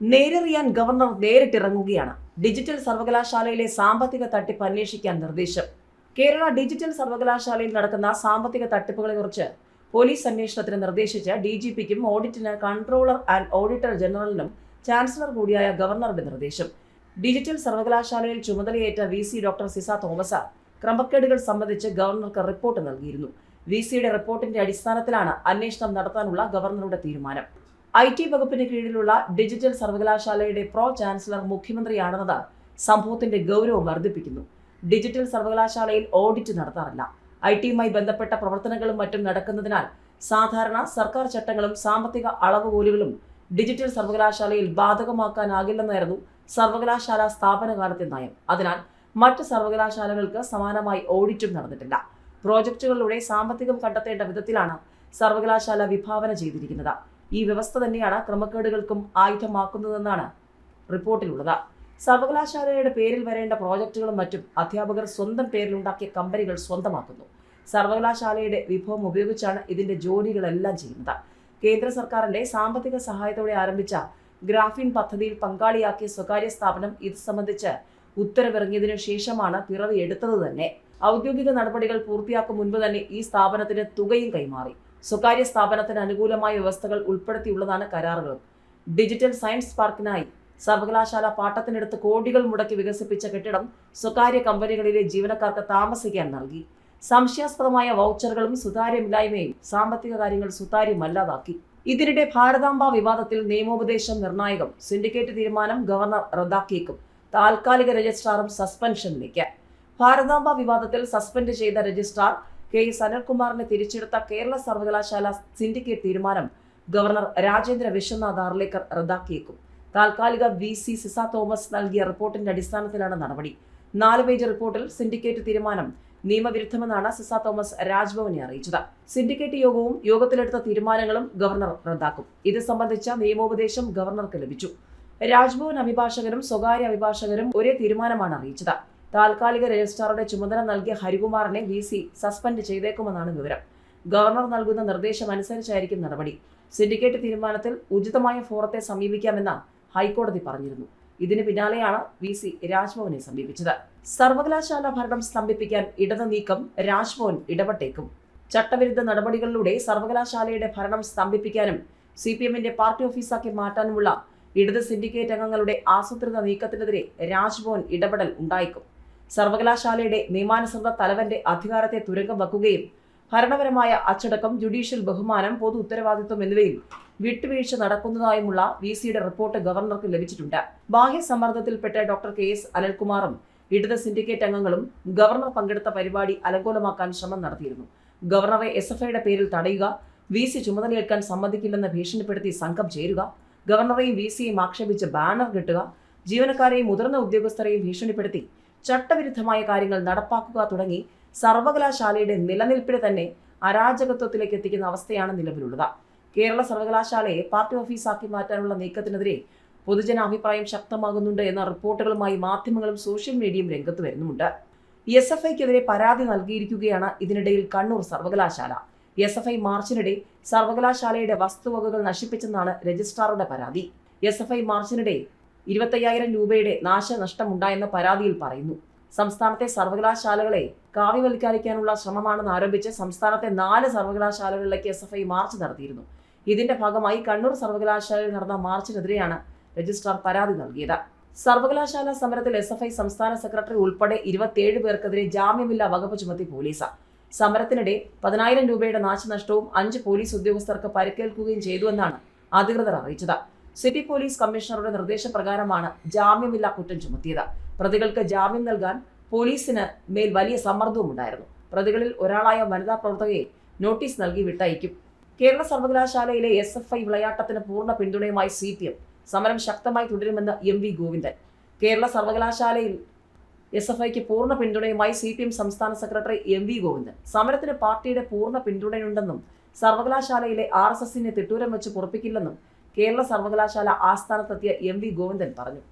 നേരെറിയാൻ governor നേരിട്ടിറങ്ങുകയാണ്. Digital സർവകലാശാലയിലെ സാമ്പത്തിക തട്ടിപ്പ് അന്വേഷിക്കാൻ നിർദ്ദേശം. കേരള ഡിജിറ്റൽ സർവകലാശാലയിൽ നടക്കുന്ന സാമ്പത്തിക തട്ടിപ്പുകളെക്കുറിച്ച് പോലീസ് അന്വേഷണത്തിന് നിർദ്ദേശിച്ച ഡി ജി പിക്കും ഓഡിറ്റിന് കൺട്രോളർ ആൻഡ് ഓഡിറ്റർ ജനറലിനും ചാൻസലർ കൂടിയായ ഗവർണറുടെ നിർദ്ദേശം. ഡിജിറ്റൽ സർവകലാശാലയിൽ ചുമതലയേറ്റ V C doctor Ciza Thomas ക്രമക്കേടുകൾ സംബന്ധിച്ച് ഗവർണർക്ക് റിപ്പോർട്ട് നൽകിയിരുന്നു. വി സിയുടെ റിപ്പോർട്ടിന്റെ അടിസ്ഥാനത്തിലാണ് അന്വേഷണം നടത്താനുള്ള ഗവർണറുടെ തീരുമാനം. ഐ ടി വകുപ്പിന് കീഴിലുള്ള ഡിജിറ്റൽ സർവകലാശാലയുടെ പ്രോ ചാൻസലർ മുഖ്യമന്ത്രിയാണെന്നത് സംഭവത്തിന്റെ ഗൗരവം വർദ്ധിപ്പിക്കുന്നു. ഡിജിറ്റൽ സർവകലാശാലയിൽ ഓഡിറ്റ് നടത്താറില്ല. ഐ ടിയുമായി ബന്ധപ്പെട്ട പ്രവർത്തനങ്ങളും മറ്റും നടക്കുന്നതിനാൽ സാധാരണ സർക്കാർ ചട്ടങ്ങളും സാമ്പത്തിക അളവുകോലുകളും ഡിജിറ്റൽ സർവകലാശാലയിൽ ബാധകമാക്കാനാകില്ലെന്നായിരുന്നു സർവകലാശാല സ്ഥാപനകാലത്തെ നയം. അതിനാൽ മറ്റ് സർവകലാശാലകൾക്ക് സമാനമായി ഓഡിറ്റും നടന്നിട്ടില്ല. പ്രോജക്റ്റുകളിലൂടെ സാമ്പത്തികം കണ്ടെത്തേണ്ട വിധത്തിലാണ് സർവകലാശാല വിഭാവന ചെയ്തിരിക്കുന്നത്. ഈ വ്യവസ്ഥ തന്നെയാണ് ക്രമക്കേടുകൾക്കും ആയുധമാക്കുന്നതെന്നാണ് റിപ്പോർട്ടിലുള്ളത്. സർവകലാശാലയുടെ പേരിൽ വരേണ്ട പ്രോജക്റ്റുകളും മറ്റും അധ്യാപകർ സ്വന്തം പേരിലുണ്ടാക്കിയ കമ്പനികൾ സ്വന്തമാക്കുന്നു. സർവകലാശാലയുടെ വിഭവം ഉപയോഗിച്ചാണ് ഇതിന്റെ ജോലികളെല്ലാം ചെയ്യുന്നത്. കേന്ദ്ര സർക്കാരിന്റെ സാമ്പത്തിക സഹായത്തോടെ ആരംഭിച്ച ഗ്രാഫിൻ പദ്ധതിയിൽ പങ്കാളിയാക്കിയ സ്വകാര്യ സ്ഥാപനം ഇത് സംബന്ധിച്ച് ഉത്തരവിറങ്ങിയതിനു ശേഷമാണ് പിറവി എടുത്തത് തന്നെ. ഔദ്യോഗിക നടപടികൾ പൂർത്തിയാക്കും മുൻപ് തന്നെ ഈ സ്ഥാപനത്തിന് തുകയും കൈമാറി. സ്വകാര്യ സ്ഥാപനത്തിന് അനുകൂലമായ വ്യവസ്ഥകൾ ഉൾപ്പെടുത്തിയുള്ളതാണ് കരാറുകൾ. ഡിജിറ്റൽ സയൻസ് പാർക്കിനായി സർവകലാശാല പാട്ടത്തിനെടുത്ത് കോടികൾ മുടക്കി വികസിപ്പിച്ച കെട്ടിടം സ്വകാര്യ കമ്പനികളിലെ ജീവനക്കാർക്ക് താമസിക്കാൻ നൽകി. സംശയാസ്പദമായ വൗച്ചറുകളും സുതാര്യമില്ലായ്മയും സാമ്പത്തിക കാര്യങ്ങൾ സുതാര്യമല്ലാതാക്കി ഇതിനിടെ ഭാരതാംബ വിവാദത്തിൽ നിയമോപദേശം നിർണായകം സിൻഡിക്കേറ്റ് തീരുമാനം ഗവർണർ റദ്ദാക്കിയേക്കും താൽക്കാലിക രജിസ്ട്രാറും സസ്പെൻഷനിലേക്ക് ഭാരതാംബ വിവാദത്തിൽ സസ്പെൻഡ് ചെയ്ത രജിസ്ട്രാർ കെ എസ് തിരിച്ചെടുത്ത കേരള സർവകലാശാല സിൻഡിക്കേറ്റ് തീരുമാനം ഗവർണർ രാജേന്ദ്ര വിശ്വനാഥ് ആർലേക്കർ റദ്ദാക്കിയേക്കും. താൽക്കാലിക വി സി സിസ തോമസ് നൽകിയ റിപ്പോർട്ടിന്റെ അടിസ്ഥാനത്തിലാണ് നടപടി. നാല് പേജ് റിപ്പോർട്ടിൽ സിൻഡിക്കേറ്റ് തീരുമാനം നിയമവിരുദ്ധമെന്നാണ് സിസ തോമസ് രാജ്ഭവനെ അറിയിച്ചത്. സിൻഡിക്കേറ്റ് യോഗവും യോഗത്തിലെടുത്ത തീരുമാനങ്ങളും ഗവർണർ റദ്ദാക്കും. ഇത് സംബന്ധിച്ച നിയമോപദേശം ഗവർണർക്ക് ലഭിച്ചു. രാജ്ഭവൻ അഭിഭാഷകരും സ്വകാര്യ അഭിഭാഷകരും ഒരേ തീരുമാനമാണ് അറിയിച്ചത്. താൽക്കാലിക രജിസ്ട്രാറുടെ ചുമതല നൽകിയ ഹരികുമാറിനെ വി സി സസ്പെൻഡ് ചെയ്തേക്കുമെന്നാണ് വിവരം. ഗവർണർ നൽകുന്ന നിർദ്ദേശം അനുസരിച്ചായിരിക്കും നടപടി. സിൻഡിക്കേറ്റ് തീരുമാനത്തിൽ ഉചിതമായ ഫോറത്തെ സമീപിക്കാമെന്ന ഹൈക്കോടതി പറഞ്ഞിരുന്നു. ഇതിന് പിന്നാലെയാണ് വി സി രാജ്ഭവനെ സമീപിച്ചത്. സർവകലാശാല ഭരണം സ്തംഭിപ്പിക്കാൻ ഇടത് നീക്കം രാജ്ഭവൻ ഇടപെട്ടേക്കും. ചട്ടവിരുദ്ധ നടപടികളിലൂടെ സർവകലാശാലയുടെ ഭരണം സ്തംഭിപ്പിക്കാനും സി പി എമ്മിന്റെ പാർട്ടി ഓഫീസാക്കി മാറ്റാനുമുള്ള ഇടത് സിൻഡിക്കേറ്റ് അംഗങ്ങളുടെ ആസൂത്രിത നീക്കത്തിനെതിരെ രാജ്ഭവൻ ഇടപെടൽ ഉണ്ടായേക്കും. സർവകലാശാലയുടെ നിയമാനുസൃത തലവന്റെ അധികാരത്തെ തുരങ്കം വയ്ക്കുകയും ഭരണപരമായ അച്ചടക്കം ജുഡീഷ്യൽ ബഹുമാനം പൊതു ഉത്തരവാദിത്വം എന്നിവയിൽ വിട്ടുവീഴ്ച നടക്കുന്നതായുമുള്ള വി സിയുടെ റിപ്പോർട്ട് ഗവർണർക്ക് ലഭിച്ചിട്ടുണ്ട്. ബാഹ്യ സമ്മർദ്ദത്തിൽപ്പെട്ട ഡോക്ടർ കെ എസ് അനിൽകുമാറും ഇടത് സിൻഡിക്കേറ്റ് അംഗങ്ങളും ഗവർണർ പങ്കെടുത്ത പരിപാടി അലങ്കോലമാക്കാൻ ശ്രമം നടത്തിയിരുന്നു. ഗവർണറെ എസ് എഫ് ഐയുടെ പേരിൽ തടയുക വി സി ചുമതലയേൽക്കാൻ സമ്മതിക്കില്ലെന്ന് ഭീഷണിപ്പെടുത്തി സംഘം ചേരുക ഗവർണറെയും വി സിയെയും ആക്ഷേപിച്ച് ബാനർ കെട്ടുക ജീവനക്കാരെയും മുതിർന്ന ഉദ്യോഗസ്ഥരെയും ഭീഷണിപ്പെടുത്തി ചട്ടവിരുദ്ധമായ കാര്യങ്ങൾ നടപ്പാക്കുക തുടങ്ങി സർവകലാശാലയുടെ നിലനിൽപ്പിനെ തന്നെ അരാജകത്വത്തിലേക്ക് എത്തിക്കുന്ന അവസ്ഥയാണ് നിലവിലുള്ളത്. കേരള സർവകലാശാലയെ പാർട്ടി ഓഫീസാക്കി മാറ്റാനുള്ള നീക്കത്തിനെതിരെ പൊതുജനാഭിപ്രായം ശക്തമാകുന്നുണ്ട് എന്ന റിപ്പോർട്ടുകളുമായി മാധ്യമങ്ങളും സോഷ്യൽ മീഡിയയും രംഗത്ത് വരുന്നുമുണ്ട്. എസ് എഫ് ഐക്കെതിരെ പരാതി നൽകിയിരിക്കുകയാണ് ഇതിനിടയിൽ കണ്ണൂർ സർവകലാശാല. എസ് എഫ് ഐ മാർച്ചിനിടെ സർവകലാശാലയുടെ വസ്തുവകകൾ നശിപ്പിച്ചെന്നാണ് രജിസ്ട്രാറുടെ പരാതി. എസ് എഫ് ഐ മാർച്ചിനിടെ ഇരുപത്തയ്യായിരം രൂപയുടെ നാശനഷ്ടമുണ്ടായെന്ന പരാതിയിൽ പറയുന്നു. സംസ്ഥാനത്തെ സർവകലാശാലകളെ കാവ്യവൽക്കരിക്കാനുള്ള ശ്രമമാണെന്ന് ആരോപിച്ച് സംസ്ഥാനത്തെ നാല് സർവകലാശാലകളിലേക്ക് എസ് എഫ് ഐ മാർച്ച് നടത്തിയിരുന്നു. ഇതിന്റെ ഭാഗമായി കണ്ണൂർ സർവകലാശാലയിൽ നടന്ന മാർച്ചിനെതിരെയാണ് രജിസ്ട്രാർ പരാതി നൽകിയത്. സർവകലാശാല സമരത്തിൽ എസ് എഫ് ഐ സംസ്ഥാന സെക്രട്ടറി ഉൾപ്പെടെ ഇരുപത്തിയേഴ് പേർക്കെതിരെ ജാമ്യമില്ലാ വകുപ്പ് ചുമത്തി പോലീസ്. സമരത്തിനിടെ പതിനായിരം രൂപയുടെ നാശനഷ്ടവും അഞ്ച് പോലീസ് ഉദ്യോഗസ്ഥർക്ക് പരിക്കേൽക്കുകയും ചെയ്തുവെന്നാണ് അധികൃതർ അറിയിച്ചത്. സിറ്റി പോലീസ് കമ്മീഷണറുടെ നിർദ്ദേശപ്രകാരമാണ് ജാമ്യമില്ലാ കുറ്റം ചുമത്തിയത്. പ്രതികൾക്ക് ജാമ്യം നൽകാൻ പോലീസിന് മേൽ വലിയ സമ്മർദ്ദവും ഉണ്ടായിരുന്നു. പ്രതികളിൽ ഒരാളായ വനിതാ പ്രവർത്തകയെ നോട്ടീസ് നൽകി വിട്ടയക്കും. കേരള സർവകലാശാലയിലെ എസ് എഫ് ഐ വിളയാട്ടത്തിന് പൂർണ പിന്തുണയുമായി സി പി എം സമരം ശക്തമായി തുടരുമെന്ന് എം വി ഗോവിന്ദൻ. കേരള സർവകലാശാലയിൽ എസ് എഫ് ഐക്ക് പൂർണ പിന്തുണയുമായി സി പി എം സംസ്ഥാന സെക്രട്ടറി എം വി ഗോവിന്ദൻ. സമരത്തിന് പാർട്ടിയുടെ പൂർണ പിന്തുണയുണ്ടെന്നും സർവകലാശാലയിലെ ആർ എസ് എസിനെ തിട്ടൂരം വെച്ച് പൊറപ്പിക്കില്ലെന്നും കേരള സർവകലാശാല ആസ്ഥാനത്തെത്തിയ എം വി ഗോവിന്ദൻ പറഞ്ഞു